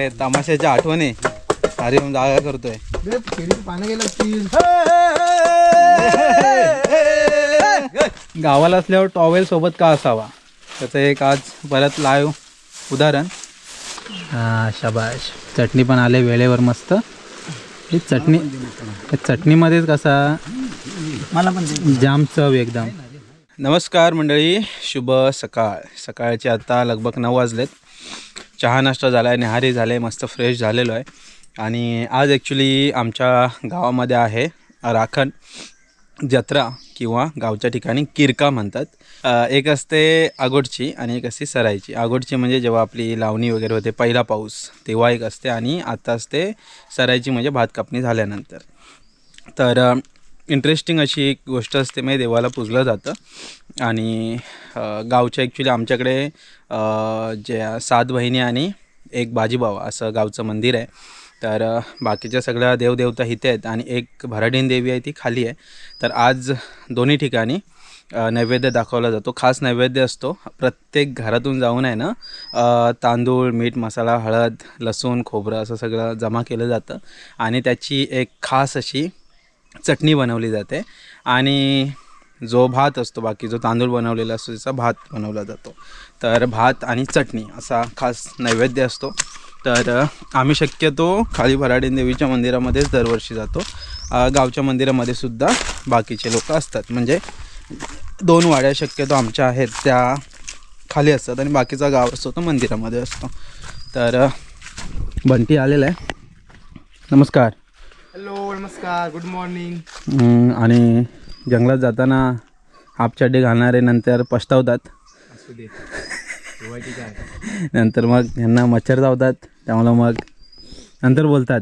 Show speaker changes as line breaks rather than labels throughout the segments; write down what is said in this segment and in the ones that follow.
इकडे तमाशाच्या आठवणी हरिओम जागा करतोय.
पानं गेलं असतील
गावाला असल्यावर टॉवेल सोबत का असावा? त्याचं एक आज परत लाईव्ह उदाहरण. हा शबाश. चटणी पण आले वेळेवर मस्त. ही चटणी चटणीमध्येच कसा?
मला पण
जाम चव एकदम. नमस्कार मंडळी शुभ सकाळ. सकाळचे आता लगभग नऊ वाजलेत. चहा नाश्ता झाला आहे निहारी झाले मस्त फ्रेश झालेलो आहे. आणि आज ॲक्च्युली आमच्या गावामध्ये आहे राखण जत्रा किंवा गावच्या ठिकाणी किरका म्हणतात. एक असते आगोडची आणि एक असते सरायची आगोडची म्हणजे जेव्हा आपली लावणी वगैरे होते पहिला पाऊस तेव्हा एक असते आणि आता असते सरायची म्हणजे भात कापणी झाल्यानंतर. तर इंटरेस्टिंग अशी एक गोष्ट असते म्हणजे देवाला पूजलं जातं. आणि गावच्या ॲक्च्युली आमच्याकडे ज्या जे सात बहिणी आणि एक बाजीबावा असं गावचं मंदिर आहे. तर बाकीच्या सगळ्या देवदेवता इथे आहेत आणि एक भराडीन देवी आहे ती खाली आहे. तर आज दोन्ही ठिकाणी नैवेद्य दाखवला जातो. खास नैवेद्य असतो. प्रत्येक घरातून जाऊन आहे ना तांदूळ मीठ मसाला हळद लसूण खोबरं असं सगळं जमा केलं जातं. आणि त्याची एक खास अशी चटणी बनवली जाते आणि जो भात असतो बाकी जो तांदूळ बनवलेला असतो त्याचा भात बनवला जातो. तर भात आणि चटणी असा खास नैवेद्य असतो. तर आम्ही शक्यतो खाली भराडीन देवीच्या मंदिरामध्येच दरवर्षी जातो. गावच्या मंदिरामध्ये सुद्धा बाकीचे लोक असतात. म्हणजे दोन वाड्या शक्यतो आमच्या आहेत त्या खाली असतात आणि बाकीचा गाव असतो तो मंदिरामध्ये असतो. तर बंटी आलेला आहे. नमस्कार.
हॅलो नमस्कार गुड मॉर्निंग.
आणि जंगलात जाताना चड्डी घालणारे नंतर पछतावतात. नंतर मग यांना मच्छर चावतात त्यामुळं मग नंतर बोलतात.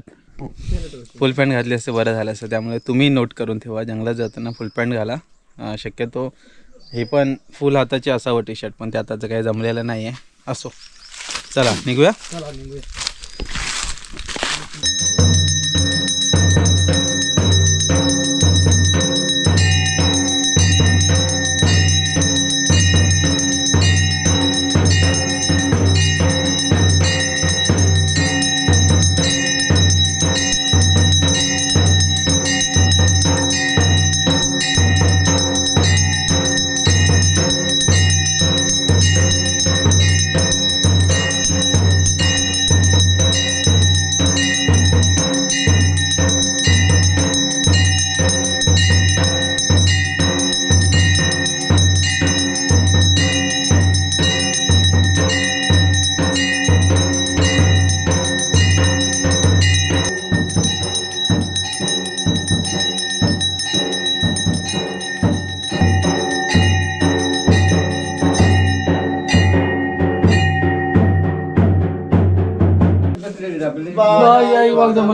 फुल पॅन्ट घातली असते बरं झालं असतं. त्यामुळे तुम्ही नोट करून ठेवा जंगलात जाताना फुल पॅन्ट घाला. शक्यतो हे पण फुल हाताची असावं टी शर्ट पण ते आताचं काही जमलेलं नाही आहे असो. चला निघूया?
चला निघूया.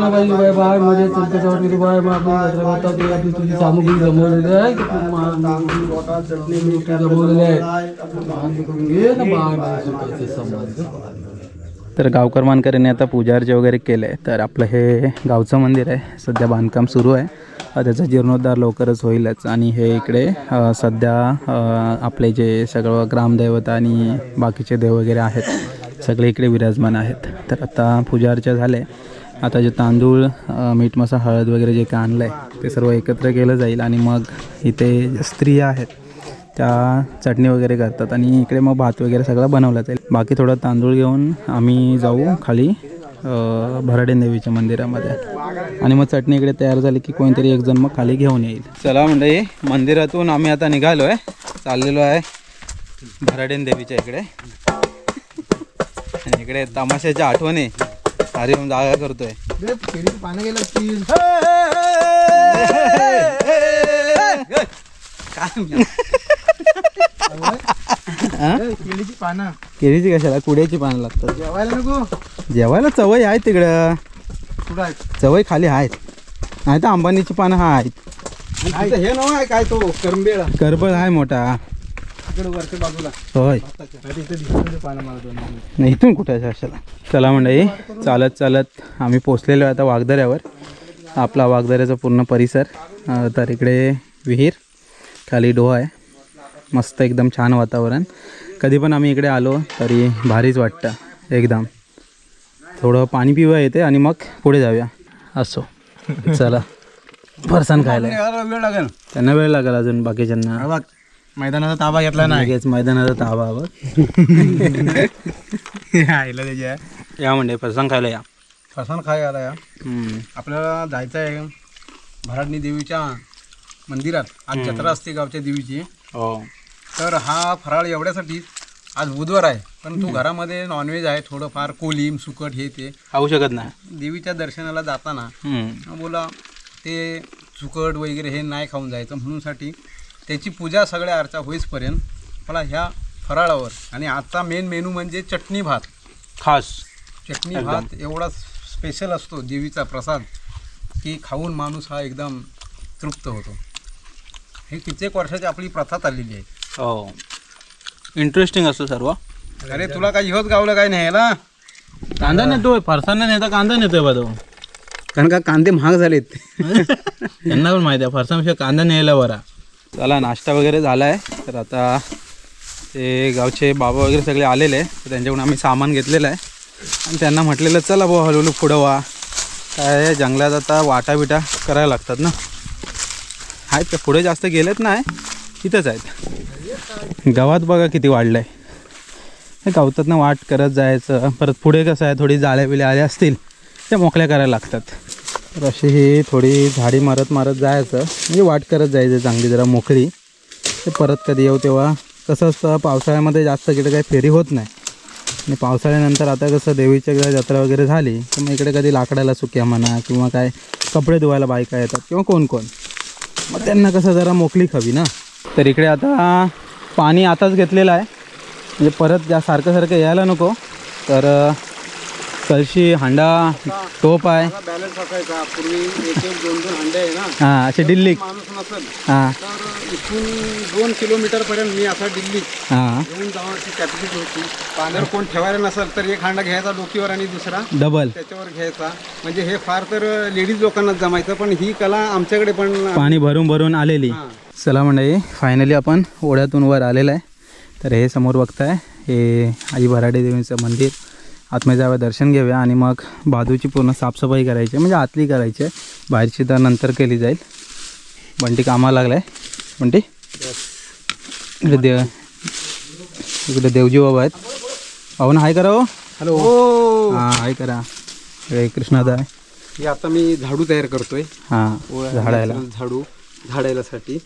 आई बाय बायमध्ये चलत्याच्यावर गेली बाय मग आपण जत्रा करता ते आपली तुझी सामग्री जमवलेली आहे की तू मा- चटणी मीठ जमवलेले आहे लहान करून घे ना बाय बाय सुखाचे संबंध
तर गावकर मानकऱ्यांनी आता पूजा अर्चा वगैरे केलं. आहे तर आपलं हे गावचं मंदिर आहे. सध्या बांधकाम सुरू आहे. त्याचा जीर्णोद्धार लवकरच होईलच. आणि हे इकडे सध्या आपले जे सगळं ग्रामदैवत आणि बाकीचे देव वगैरे आहेत सगळे इकडे विराजमान आहेत. तर आता पूजा अर्चा झाले. आता जे तांदूळ मीठ मसा हळद वगैरे जे काय आणलं आहे ते सर्व एकत्र केलं जाईल आणि मग इथे ज्या स्त्रिया आहेत त्या चटणी वगैरे करतात आणि इकडे मग भात वगैरे सगळं बनवलं जाईल. बाकी थोडं तांदूळ घेऊन आम्ही जाऊ खाली भराडे देवीच्या मंदिरामध्ये. आणि मग चटणी इकडे तयार झाली की कोणतरी एक जण मग खाली घेऊन येईल. चला म्हणजे मंदिरातून आम्ही आता निघालो आहे चाललेलो आहे भराडेन देवीच्या इकडे. आणि इकडे तमाशाच्या आठवणी. हरिओम जागा करतोय.
पानं गेलं असतील केळीची पानं.
केळीची कशाला? कुड्याची पानं लागतात.
जेवायला नको.
जेवायला चवई आहे तिकडं.
कुठं आहे
चवई खाली आहेत. नाही तर अंबानीची पानं हा आहेत
हे नव आहे काय तो? करंबेळ
करबळ आहे मोठा.
तिकडे वरच्या बाजूला.
होय.
नाही
इथून कुठे आहे अशाला चला मंडळी चालत चालत आम्ही पोचलेलो आहे आता वाघदऱ्यावर. आपला वाघदऱ्याचा पूर्ण परिसर तर इकडे विहीर खाली डोह आहे. मस्त एकदम छान वातावरण. कधी पण आम्ही इकडे आलो तरी भारीच वाटतं एकदम. थोडं पाणी पिऊया येते आणि मग पुढे जाऊया. असो. चला. फरसाण खायला.
वेळ लागेल.
त्यांना वेळ लागेल अजून बाकीच्यांना.
मैदानाचा ताबा घेतला नाही.
लगेच मैदानाचा ताबा
आईला त्याच्या
या म्हणजे फरसाण खायला या.
फसान खाय आला या.
हम्म.
आपल्याला जायचं आहे भराडणी देवीच्या मंदिरात. आज जत्रा असते गावच्या देवीची.
हो.
तर हा फराळ एवढ्यासाठी आज बुधवार आहे. पण तू घरामध्ये नॉनव्हेज आहे थोडंफार कोलीम सुकट हे ते.
खाऊ शकत नाही.
देवीच्या दर्शनाला जाताना
हम्म.
बोला ते चुकट वगैरे हे नाही खाऊन जायचं म्हणूनसाठी त्याची पूजा सगळ्या अर्चा होईसपर्यंत मला ह्या फराळावर आणि आजचा मेन मेनू म्हणजे चटणी भात.
खास.
चटणी. भात एवढा स्पेशल असतो देवीचा प्रसाद की खाऊन माणूस हा एकदम तृप्त होतो. हे कित्येक वर्षाची आपली प्रथा चाललेली आहे.
हो. इंटरेस्टिंग असतं सर्व.
अरे तुला काही होत गावलं काय नाही ना
कांदा नेतोय फरसाण नेता कांदा नेतोय बा तो.
कारण का कांदे महाग झालेत.
त्यांना पण माहिती आहे फरसाणपेक्षा कांदा न्यायला बरा. चला नाश्ता वगैरे झाला आहे तर आता ते गावचे बाबा वगैरे सगळे आलेले आहे तर त्यांच्याकडून आम्ही सामान घेतलेलं आहे. आणि त्यांना म्हटलेलं चला बुवा हळूहळू पुढं व्हा काय जंगलात आता वाटा बिटा करायला लागतात ना. आहेत का? पुढे जास्त गेलेत नाही. तिथंच आहेत. गावात बघा किती वाढलं आहे हे गावतातनं वाट करत जायचं. परत पुढे कसं आहे? थोडी जाळ्या बिल्या आल्या असतील त्या मोकळ्या करायला लागतात. तर अशी ही थोडी झाडी मारत मारत जायचं. म्हणजे वाट करत जायचं चांगली जरा मोकळी. ते परत कधी येऊ तेव्हा कसं असतं पावसाळ्यामध्ये जास्त इकडे काही फेरी होत नाही. आणि पावसाळ्यानंतर आता कसं देवीच्या जत्रा वगैरे झाली तर मग इकडे कधी लाकडाला सुक्या म्हणा किंवा काय कपडे धुवायला बायका येतात किंवा कोण कोण. मग त्यांना कसं जरा मोकळी हवी ना. तर इकडे आता पाणी आताच घेतलेलं आहे. म्हणजे परत जा सारखं सारखं यायला नको. तर कळशी हांडा टोप आहे.
बॅलन्स असायचा पूर्वी एक एक दोन दोन अंडे आहे ना.
हां असे डिल्ली
माणूस नसेल
हां.
तर इथून दोन किलोमीटर पर्यंत मी असा दिल्ली
हां.
जाण्याची कॅपॅसिटी होती. पाण्यावर कोण ठेवायला नसेल तर एक हांडा घ्यायचा डोकीवर आणि दुसरा
डबल
त्याच्यावर घ्यायचा. म्हणजे हे फार तर लेडीज लोकांनाच जमायचं पण ही कला आमच्याकडे पण
पाणी भरून भरून आलेली. चला मंडळी फायनली आपण ओढ्यातून वर आलेलं आहे. तर हे समोर बघताय हे आई भराडे देवीचं मंदिर. आतमध्ये जाऊया दर्शन घेऊया आणि मग बाजूची पूर्ण साफसफाई करायची आहे म्हणजे आतली करायची. आहे बाहेरची तर नंतर केली जाईल. बंटी कामाला लागला आहे बंटी? इकडे देव इकडे देवजी बाबा आहेत. पाहून हाय करा हो.
हॅलो.
हां हाय करा. हे कृष्णादा आहे
हे आता मी झाडू तयार करतोय.
हां झाडायला.
झाडू झाडायलासाठी.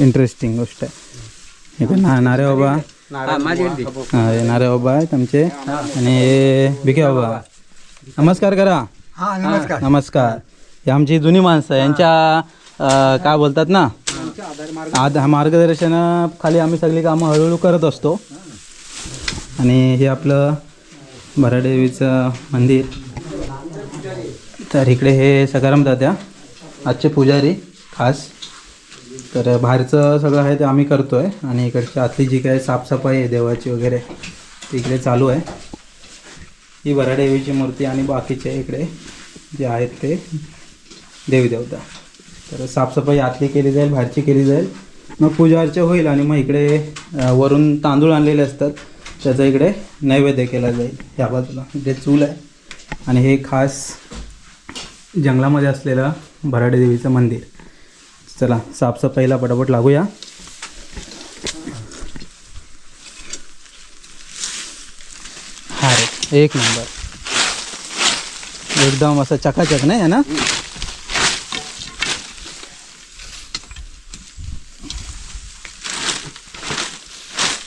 इंटरेस्टिंग गोष्ट आहे. इथे ना नारे बाबा. नारे बाबा आहेत आमचे. आणि हे भिके बाबा नमस्कार करा.
हा नमस्कार.
नमस्कार. हे आमची जुनी माणसं यांच्या काय बोलतात ना? मार्गदर्शन खाली आम्ही सगळी कामं हळूहळू करत असतो. आणि हे आपलं भरादेवीचं मंदिर. तर इकडे हे सकाराम दाद्या आजचे पुजारी खास. तर बाहेरचं सगळं आहे ते आम्ही करतो आहे आणि इकडची आतली जी काय साफसफाई आहे देवाची वगैरे ती इकडे चालू आहे. ही वराडेवीची मूर्ती आणि बाकीचे इकडे जे आहेत ते देवी देवता तर साफसफाई आतली केली जाईल बाहेरची केली जाईल. मग पूजा अर्चा होईल आणि मग इकडे वरून तांदूळ आणलेले असतात. त्याचा इकडे नैवेद्य केला जाईल. ह्या बाजूला इकडे चूल आहे. आणि हे खास जंगलामध्ये असलेलं भराडे देवीचं मंदिर. चला साफसफाईला पटापट लागूया. हा रे एक नंबर. एकदम असं चकाचक नाही आहे ना?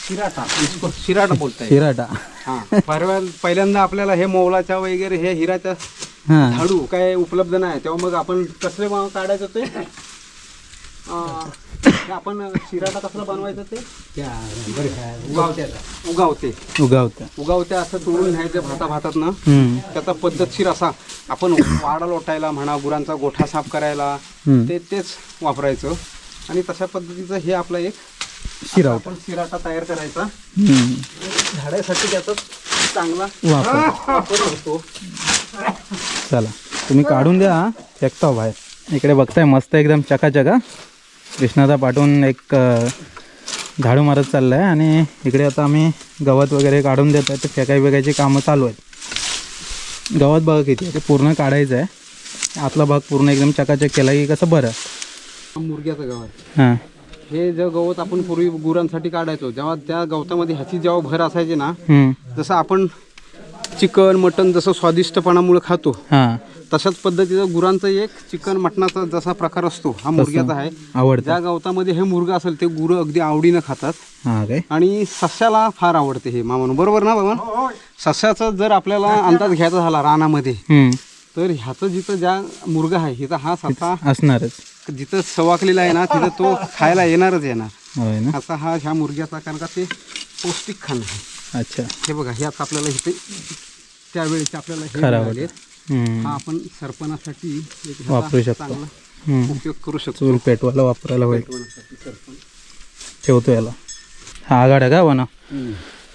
शिराटा इसको शिराटा बोलताय.
शिराटा.
हा परवा पहिल्यांदा आपल्याला हे मोलाच्या वगैरे हे हिराच्या झाडू काय उपलब्ध नाही तेव्हा मग आपण कसले काढायचं ते? आपण शिराटा कसला बनवायचं ते? उगावते.
उगावतं
उगावते असं तोडून घ्यायचं भाता भातात ना? त्याचा पद्धतशीर असा आपण वाडा लोटायला म्हणा गुरांचा गोठा साफ करायला. ते तेच वापरायचं. आणि तशा पद्धतीचं हे आपला एक
शिरावटा
आपण शिराटा तयार करायचा. झाडासाठी त्याचा चांगला
वापर.
वापर होतो.
चला तुम्ही काढून द्या फेकता हो बाहेर. इकडे बघताय मस्त एकदम चकाचका कृष्णाचा पाठवून एक झाडू मारत चाललं आहे आणि इकडे आता आम्ही गवत वगैरे काढून देत आहे. ते फेकाय फेकायची कामं चालू आहेत. गवत बघा किती ते पूर्ण काढायचं आहे. आतला भाग पूर्ण एकदम चकाचक केला की कसं बरं?
मुरग्याचं गवत.
हां.
हे जे गवत आपण पूर्वी गुरांसाठी काढायचो जेव्हा त्या गवतामध्ये ह्याची जेव्हा भर असायची ना. जसं आपण चिकन मटन जसं स्वादिष्टपणामुळे खातो
हां.
तशाच पद्धतीचं गुरांचं एक चिकन मटणाचा जसा प्रकार असतो हा मुरग्याचा आहे.
आवडतं.
ज्या गवतामध्ये हे मुर्ग असेल ते गुरं अगदी आवडीनं खातात.
हां काय?
आणि सस्याला फार आवडते हे मामानो. बरोबर ना बाबा? सस्याचा जर आपल्याला अंदाज घ्यायचा झाला रानामध्ये
हम्म.
तर ह्याचं जिथं ज्या मुर्ग आहे हिचा हा ससा
असणारच.
जिथं सवाकलेला आहे ना तिथं तो खायला येणारच येणार.
होय ना.
असा हा ह्या मुर्ग्याचा कारण का ते पौष्टिक खाणं आहे.
अच्छा.
हे बघा हे आता आपल्याला इथे त्यावेळेचे आपल्याला हे मिळालेत. हा आपण सरपणासाठी एक ह्याचा
वापरू शकतो.
चांगला
हम्म.
उपयोग करू शकतो.
चूल पेटवायला वापरायला होईल.
सरपण.
ठेवतो याला. हा आगाडा का वना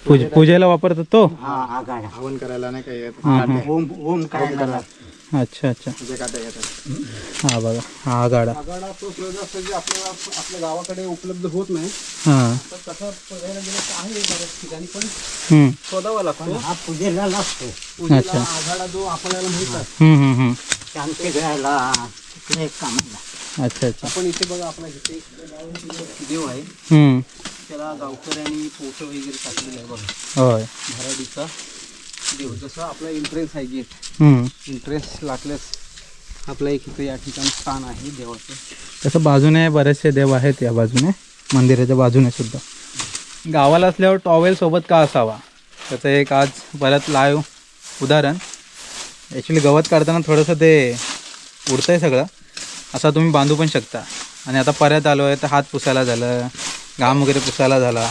पूज पूजेला वापरतात तो?
हवन करायला नाही काय
हां, हां.
ओम ओम काय
अच्छा अच्छा हा बघा हा आगाडा
आगाडा तो सहज असं जे आपल्याला आपल्या गावाकडे उपलब्ध होत नाही
हाँ
तर तसं बघायला गेलं तर आहे बऱ्याच ठिकाणी पण. शोधावा लागतो पूजेला लागतो. पूजेला आघाडा जो आपल्याला मिळतात. शांती घ्यायला तिकडे
अच्छा अच्छा
आपण इथे बघा आपला इथे देव आहे
हम्म.
त्याला गावकऱ्यांनी फ़ोटो वगैरे टाकलेला आहे बघा
होय
भराडीचा देव जसं आपला इंटरेस्ट आहे गेट. इंटरेस्ट लागल्यास आपलं एक इथे या ठिकाणी स्थान आहे देवाचं.
तसं बाजूने बरेचसे देव आहेत या बाजूने. मंदिराच्या बाजूने सुद्धा. गावाला असल्यावर टॉवेल सोबत का असावा? त्याचं एक आज परत लाईव्ह उदाहरण. ॲक्च्युली गवत काढताना थोडंसं ते उडतंय सगळं. असं तुम्ही बांधू पण शकता. आणि आता परत आलो आहे तर हात पुसायला झालं घाम वगैरे पुसायला झाला.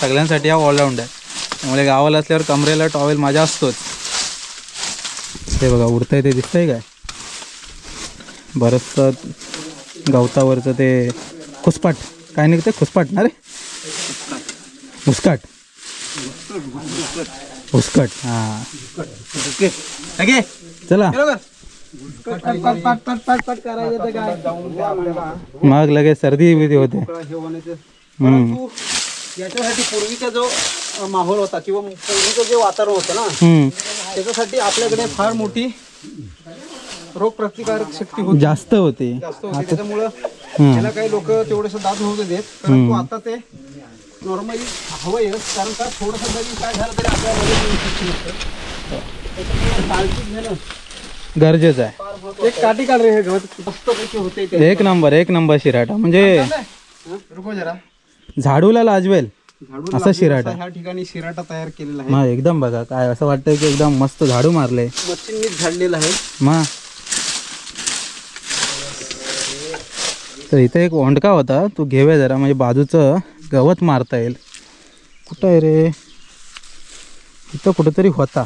सगळ्यांसाठी हा ऑलराऊंड आहे त्यामुळे गावाला असल्यावर कमरेला टॉवेल माझा असतोच. ते बघा उडतंय ते दिसतंय काय? बरंचसं गवतावरचं ते खुसपाट. काय निघते खुसपाट ना रे? हुसकाट हुसकट हां. चला. मग लगेच सर्दी बिर्दी होते. हम्म.
याच्यासाठी पूर्वीचा जो माहोल होता किंवा पूर्वीचं जे वातावरण होतं ना. त्याच्यासाठी आपल्याकडे फार मोठी रोगप्रतिकारक शक्ती होती.
जास्त होते.
जास्त होती. त्याच्यामुळं. त्याला काही लोक तेवढेसं दाद नव्हते देत परंतु आता ते नॉर्मली हवंयच कारण का थोडंसं जरी काय झालं तरी आपल्याला काळजी घेणं
गरजेचं आहे.
एक काठी काढ रे हे गवत होते
एक नंबर एक नंबर शिराटा. म्हणजे
रुको जरा.
झाडूला लाजवेल. असा शिराटा.
ह्या ठिकाणी शिराटा तयार केलेला आहे.
मग एकदम बघा काय असं वाटतंय की एकदम मस्त झाडू मारले.
मच्छींनीच झाडलेला आहे.
मग तर इथे एक ओंडका होता तो घेऊया जरा म्हणजे बाजूचं गवत मारता येईल. कुठं आहे रे? इथं कुठंतरी होता.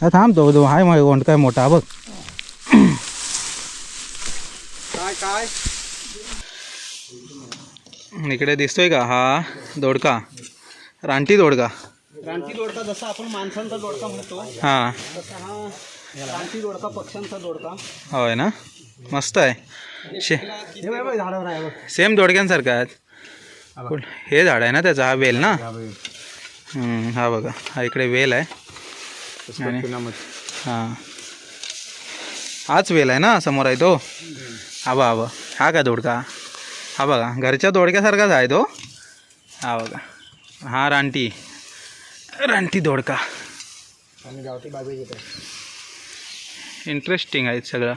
हा थांब तो हाय मग ओंडका मोठा बघ.
काय काय?
इकडे दिसतोय का? हा दोडका. रानटी दोडका.
रानटी दोडका जसा आपण माणसांचा दोडका म्हणतो
हां.
तसा हा रानटी दोडका पक्ष्यांचा दोडका.
होय ना? मस्त आहे. शे
हे झाडावर आहे बघ.
सेम दोडक्यांसारखा आहे कुठ- हे झाड आहे ना त्याचा? हा वेल ना? हम्म, हा बघा. हा इकडे वेल आहे. आणि हां. हाच वेल आहे ना? समोर आहे तो? हा बा हा बा हा का दोडका? हा बघा घरच्या दोडक्यासारखाच आहे तो. हा बघा हा रानटी रानटी दोडका. इंटरेस्टिंग आहे सगळं.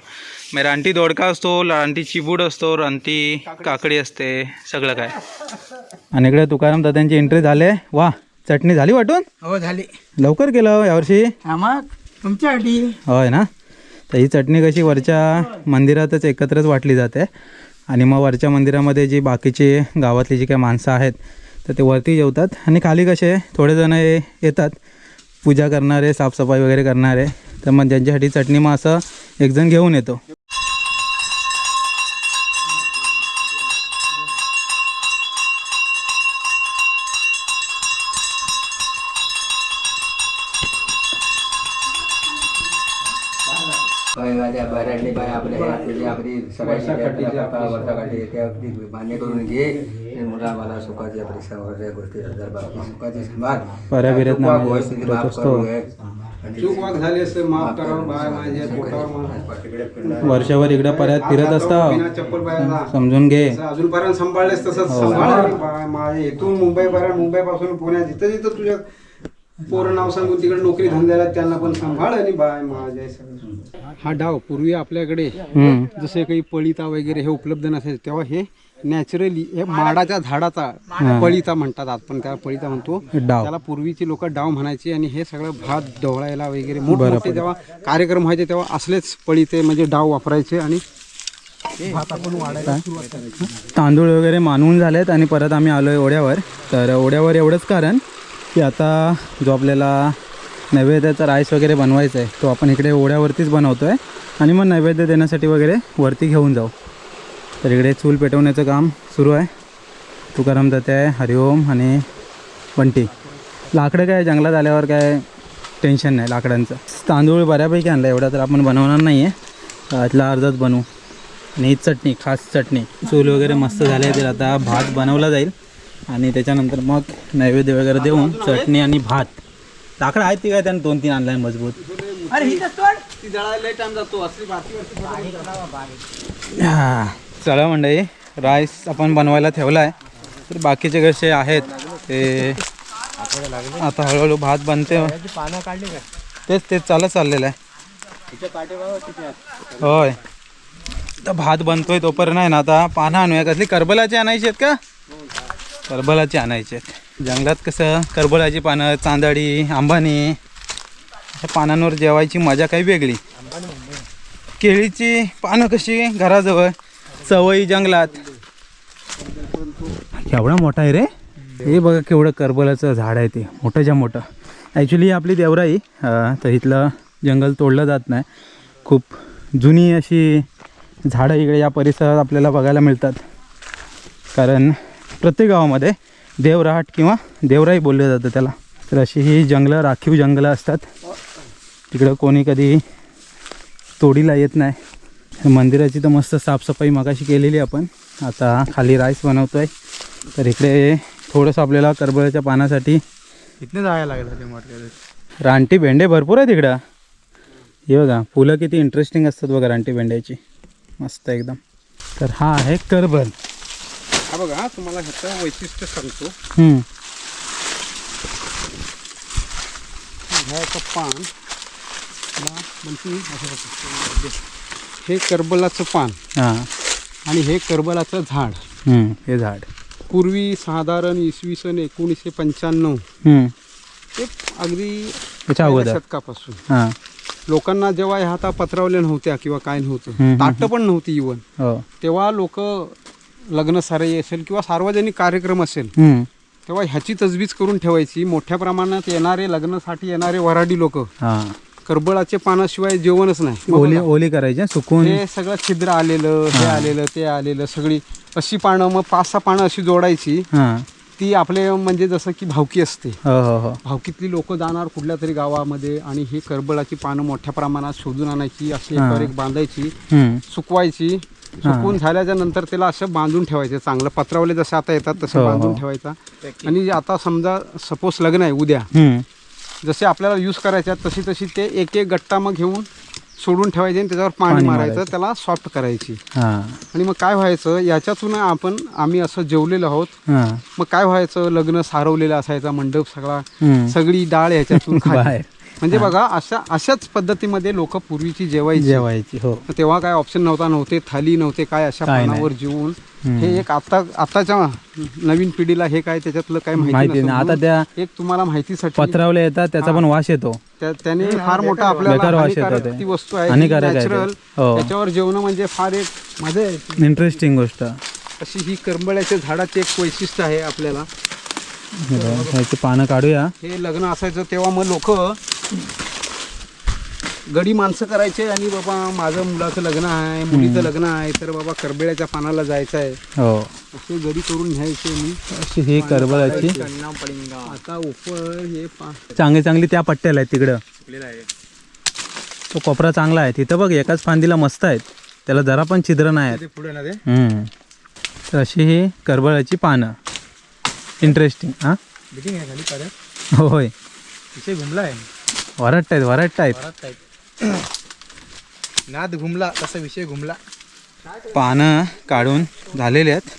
मग रानटी दोडका असतो रानटी चिबूड असतो रानटी काकडी. असते सगळं काय. आणि इकडे तुकाराम दादांची एंट्री झाले. वा चटणी झाली वाटून?
हो झाली.
लवकर केलं यावर्षी.
मग तुमच्यासाठी
होय ना? तर ही चटणी कशी वरच्या मंदिरातच एकत्रच वाटली जाते. आणि मग वरच्या मंदिरामध्ये जी बाकीचे गावातली जी काही माणसं आहेत तर ते वरती जेवतात. आणि खाली कसे थोडे जण येतात. पूजा करणारे साफसफाई वगैरे करणारे. तर मग ज्यांच्यासाठी चटणी मग असं एकजण घेऊन येतो.
वर्षाकाठी ते अगदी मान्य करून घे. हे मुला मला गोष्टी सुखाची हे.
वर्षभर इकडं परत फिरत असता.
चप्पल
समजून घे.
असं अजूनपर्यंत सांभाळलेस तसंच सांभाळ. बाय माझ्या इथून मुंबईपर्यंत मुंबईपासून पुण्यात जिथं जिथं तुझ्या पोरं नाव सांगून तिकडे नोकरी धंद्याला त्यांना पण सांभाळ आणि बाय सगळं. हा डाव पूर्वी आपल्याकडे. जसे काही पळिता वगैरे हे उपलब्ध नसायचे तेव्हा हे नॅचरली हे माडाच्या झाडाचा पळिता म्हणतात आपण त्याला पळिता म्हणतो.
डाव.
त्याला पूर्वीची लोक डाव म्हणायची आणि हे सगळं भात ढवळायला वगैरे मोठमोठे जेव्हा कार्यक्रम व्हायचे तेव्हा असलेच पळीते म्हणजे डाव वापरायचे आणि भात आपण वाढायला सुरुवात करायची.
तांदूळ वगैरे मानवून झालेत आणि परत आम्ही आलो आहे ओढ्यावर. तर ओढ्यावर एवढंच कारण की आता जो आपल्याला नैवेद्याचा राईस वगैरे बनवायचा आहे तो आपण इकडे ओढ्यावरतीच बनवतो आहे आणि मग नैवेद्य देण्यासाठी वगैरे वरती घेऊन जाऊ. तर इकडे चूल पेटवण्याचं काम सुरू आहे. तुकाराम दत्ते आहे हरिओम आणि बंटी लाकडं काय जंगलात आल्यावर काय टेन्शन नाही लाकडांचं. तांदूळ बऱ्यापैकी आणलं एवढा तर आपण बनवणार नाही आहे त्यातला अर्धाच बनवू. आणि चटणी खास चटणी. चूल वगैरे मस्त झाले तर आता भात बनवला जाईल. आणि त्याच्यानंतर मग नैवेद्य वगैरे देऊन चटणी आणि भात. लाकडं आहेत ती काय त्यानं दोन तीन आणलाय मजबूत.
ती जळायला टाइम जातो. असली
हा. चला मंडळी राईस आपण बनवायला ठेवला आहे तर बाकीचे कसे आहेत ते आता हळूहळू भात बनते. तेच तेच चालत चाललेलं आहे. होय. तर भात बनतोय तोपर्यंत आहे ना आता पानं आणूया. कसली करबलाची आणायची आहेत का? करबलाचे आणायचे आहेत. जंगलात कसं करबलाची पानं चांदडी आंबानी अशा पानांवर जेवायची मजा काही वेगळी. केळीची पानं कशी घराजवळ? सवयी जंगलात. केवढा मोठा आहे रे. हे बघा केवढं करबलाचं झाड आहे ते. मोठंच्या मोठं. ॲक्च्युली आपली देवराई. तर इथलं जंगल तोडलं जात नाही. खूप जुनी अशी झाडं इकडे या परिसरात आपल्याला बघायला मिळतात. कारण प्रत्येक गावामध्ये देवराट किंवा देवराई बोललं जातं त्याला. तर अशी ही जंगलं राखीव जंगलं असतात. तिकडं कोणी कधी तोडीला येत नाही. मंदिराची तर मस्त साफसफाई मगाशी केलेली आपण. आता खाली राईस बनवतोय. तर इकडे थोडंसं आपल्याला करबळ्याच्या पानासाठी
इथने जायला लागलं ते
रानटी भेंडे भरपूर आहे तिकडं हे बघा फुलं किती इंटरेस्टिंग असतात बघा रानटी भेंड्याची. मस्त एकदम. तर हा आहे करबल.
हा बघा तुम्हाला ह्याचं वैशिष्ट्य सांगतो.
हम्म.
ह्याचं पान असं बघा. हे करबलाचं पान
हां.
आणि हे करबलाचं झाड.
हम्म, हे झाड.
पूर्वी साधारण इसवी सन एकोणीसशे पंच्याण्णव.
हम्म.
ते अगदी
त्याच्या अगोदर.
शतकापासून
हां.
लोकांना जेव्हा ह्या हाता पत्रावल्या नव्हत्या किंवा काय नव्हतं.
हम्म,
ताटं पण नव्हती इवन
हो.
तेव्हा लोक लग्न साराई असेल किंवा सार्वजनिक कार्यक्रम असेल
हम्म.
तेव्हा ह्याची तजवीज करून ठेवायची. मोठ्या प्रमाणात येणारे लग्नासाठी येणारे वराडी लोक
हां.
करबळाचे पानाशिवाय जेवणच नाही.
ओली ओली करायची हं, सुकून.
हे सगळं छिद्र आलेलं हे. आलेलं ते आलेलं सगळी अशी पानं मग पाच सहा पानं अशी जोडायची.
हां.
ती आपले म्हणजे जसं की भावकी असते.
हो हो हो.
भावकीतली लोक जाणार कुठल्या तरी गावामध्ये आणि ही करबळाची पानं मोठ्या प्रमाणात शोधून आणायची अशी. एकावर एक बांधायची
हम्म.
सुकवायची. सुकवून झाल्याच्यानंतर त्याला असं बांधून ठेवायचे चांगलं पत्रावले जसे आता येतात तसं
हो,
बांधून
हो.
ठेवायचा आणि आता समजा सपोज लग्न आहे उद्या. जसे आपल्याला यूज करायचे तशी तशी ते एक एक गट्टा मग घेऊन सोडून ठेवायचे आणि त्याच्यावर पाणी मारायचं. त्याला सॉफ्ट करायची
हां
आणि मग काय व्हायचं याच्यातून आपण आम्ही असं जेवलेलो आहोत
हां
मग काय व्हायचं लग्न सारवलेलं असायचा मंडप सगळा. सगळी डाळ याच्यातून खाली. म्हणजे बघा अशा अशाच पद्धतीमध्ये लोक पूर्वीची जेवायची.
जेवायची हो.
तेव्हा काय ऑप्शन नव्हता नव्हते थाली नव्हते काय अशा. पानावर जेवून. हे एक आता आताच्या नवीन पिढीला हे काय त्याच्यातलं काय
माहिती नाही. आता त्या
एक तुम्हाला माहितीसाठी
पत्रावले येतात त्याचा पण वास येतो.
त्या- त्याने फार मोठा आपल्याला
ते.
वस्तू आहे. नॅचरल
हो.
त्याच्यावर जेवणं म्हणजे फार एक येते.
इंटरेस्टिंग गोष्ट.
अशी ही करंबळ्याच्या झाडाचे एक वैशिष्ट्य आहे आपल्याला.
ह्याची पानं काढूया.
हे लग्न असायचं तेव्हा मग लोक गडी माणसं करायचे आणि बाबा माझं मुलाचं लग्न आहे मुलीचं लग्न आहे तर बाबा करबेळ्याच्या पानाला जायचं आहे
हो.
असे गडी करून घ्यायचे मी.
अशी ही करबलाची
आता उपर हे पा
चांगली चांगली त्या पट्ट्याला आहेत तिकडं. तो कोपरा चांगला आहे. तिथं बघ एकाच फांदीला मस्त आहेत. त्याला जरा पण छिद्र नाही आहेत.
पुढे ना ते.
हम्म. तर अशी ही करबळाची पानं. इंटरेस्टिंग हां
बिटिंग आहे खाली परत.
होय.
तिथे घुमला आहे.
वरटतायत वरटतायत
नाद घुमला तसा विषय घुमला.
पानं काढून झालेले आहेत.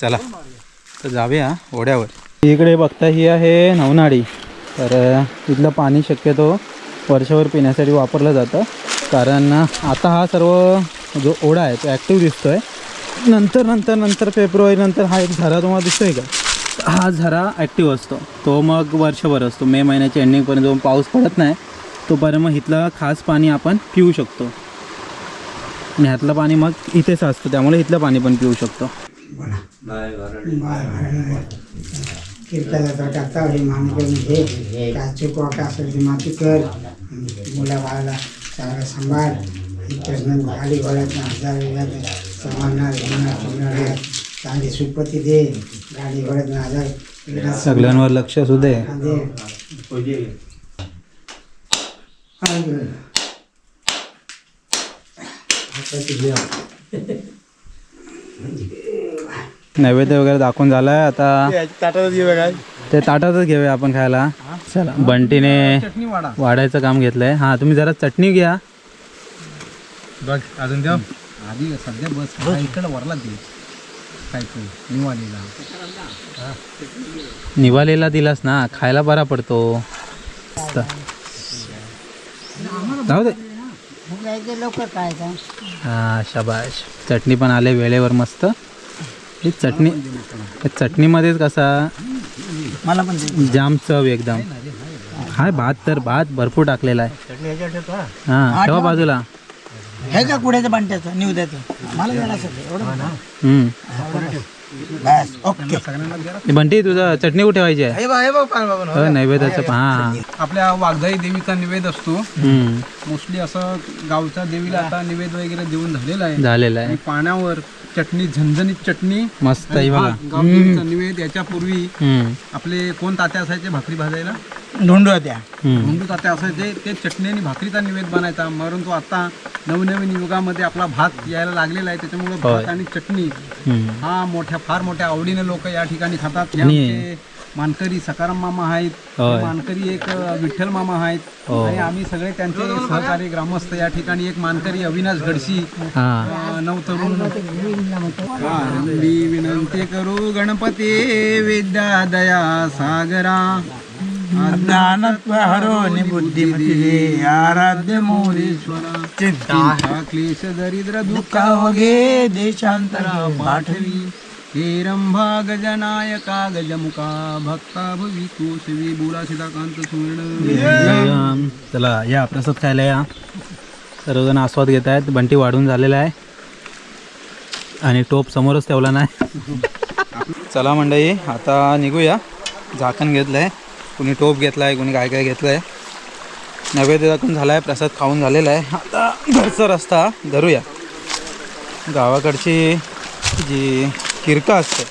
चला तर जाऊया ओढ्यावर. इकडे बघता ही आहे नवनाडी. तर इथलं पाणी शक्यतो वर्षभर पिण्यासाठी वापरलं जातं. कारण आता हा सर्व जो ओढा आहे तो ॲक्टिव्ह दिसतो आहे नंतर नंतर नंतर फेब्रुवारी नंतर हा एक झरा तुम्हाला दिसतोय का? हा झरा ॲक्टिव्ह असतो. तो मग वर्षभर असतो. मे महिन्याच्या एंडिंगपर्यंत जो पाऊस पडत नाही. तोपर्यंत मग इथलं खास पाणी आपण पिऊ शकतो. आणि ह्यातलं पाणी मग इथेच असतं. त्यामुळे इथलं पाणी पण पिऊ शकतो.
किरकाला तो टाकता हे मानकर हे काचे कोका असेल ती माती कर. मुला बाळाला चांगला सांभाळ. इथं खाली घोड्यात हजार वेळात सांभाळणार घेणार ठेवणार चांगली सुपती दे गाडी घोड्यात वेळात
सगळ्यांवर लक्ष असू दे. नैवेद्य वगैरे दाखवून झालाय आता. ते ताटातच घेऊया आपण खायला. चला. बंटीने
चटणी वाडा
वाढायचं काम घेतलंय. हा तुम्ही जरा चटणी घ्या.
बघ अजून द्या. आधी सध्या बस हा इकडं वरला दे. निवालीला.
निवालेला दिलास ना खायला बरा पडतो. जाऊ दे.
लवकर
हा शाबाश. चटणी पण आले वेळेवर मस्त. ही चटणी चटणीमध्येच कसा
मला पण
जाम चव एकदम. हाय भात तर भात भरपूर टाकलेला आहे. हा ठेवा. बाजूला.
हे का कुड्याचं बांट्याचं निवद्याचं मला जरा असं एवढं
हम्म.
बस ओके.
हे बंटी तुझं चटणी कुठे ठेवायची आहे?
हे बघ हे बघ पान बाबा
हो, नैवेद्याचं पण हा. हा
आपल्या वाघजाई देवीचा निवेद असतो.
हम्म,
मोस्टली असं गावच्या देवीला आता निवेद वगैरे देऊन झालेला आहे.
झालेलं आहे.
आणि पाण्यावर चटणी झणझणीत चटणी
मस्त आहे बघा.
भात, गावदेवीचा निवेद याच्यापूर्वी
हम्म,
आपले कोण तात्या असायचे भाकरी भाजायला?
धोंडू होत्या.
भोंडू तात्या असायचे ते चटणी आणि भाकरीचा निवेद बनायचा परंतु आता नवनवीन युगामध्ये आपला भात यायला लागलेला आहे त्याच्यामुळे. भात आणि चटणी. हा मोठ्या फार मोठ्या आवडीने लोक या ठिकाणी खातात मानकरी सकाराम मामा आहेत मानकरी एक विठ्ठल मामा आहेत
हो.
आणि आम्ही सगळे त्यांचे सहकारी ग्रामस्थ या ठिकाणी एक मानकरी अविनाश गडशी
हा
नवतरुण मी विनंती करू गणपती विद्या दया सागरा
ज्ञानत्व हरो बुद्धिमती दे आराध्य मोरेश्वरा
चिंता क्लेश दरिद्र दुःख
वगे देशांतरा
पाठवी हे रंभा गजनायका गजमुखा भक्ता भवी कोशवी बोला सीताकांत सुवर्ण।
चला या प्रसाद खायला या. सर्वजण आस्वाद घेत आहेत. बंटी वाढून झालेला आहे. आणि टोप समोरच ठेवला नाही. चला मंडळी आता निघूया. झाकण घेतलं आहे कुणी टोप घेतला आहे कुणी काय काय घेतलं आहे नैवेद्य दाखवून झाला आहे प्रसाद खाऊन झालेला आहे. आता घरचा रस्ता धरूया. गावाकडची जी किरका असते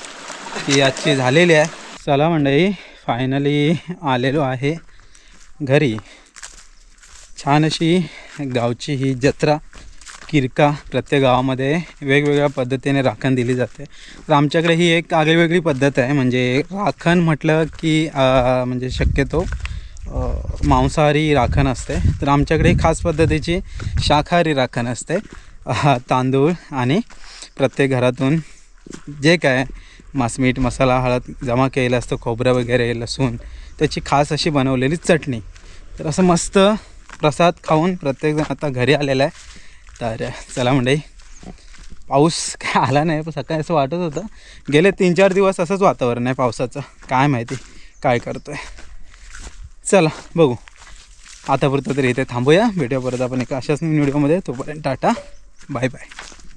ती आजची झालेली आहे. चला मंडळी फायनली आलेलो आहे घरी. छान अशी गावची ही जत्रा. किरका प्रत्येक गावामध्ये वेगवेगळ्या पद्धतीने राखण दिली जाते. तर आमच्याकडे ही एक आगळीवेगळी पद्धत आहे. म्हणजे राखण म्हटलं की म्हणजे शक्यतो मांसाहारी राखण असते. तर आमच्याकडे खास पद्धतीची शाकाहारी राखण असते. तांदूळ आणि प्रत्येक घरातून जे काय मासमीठ मसाला हळद जमा केलेला असतं खोबरं वगैरे लसूण त्याची खास अशी बनवलेली चटणी. तर असं मस्त प्रसाद खाऊन प्रत्येकजण आता घरी आलेला आहे. तर चला म्हणजे पाऊस काय आला नाही पण सकाळी असं वाटत होतं. गेले तीन चार दिवस असंच वातावरण आहे पावसाचं. काय माहिती काय करतो आहे चला बघू. आतापुरतं तरी इथे थांबूया. भेटूया परत आपण एका अशाच व्हिडिओमध्ये तोपर्यंत टाटा. Bye bye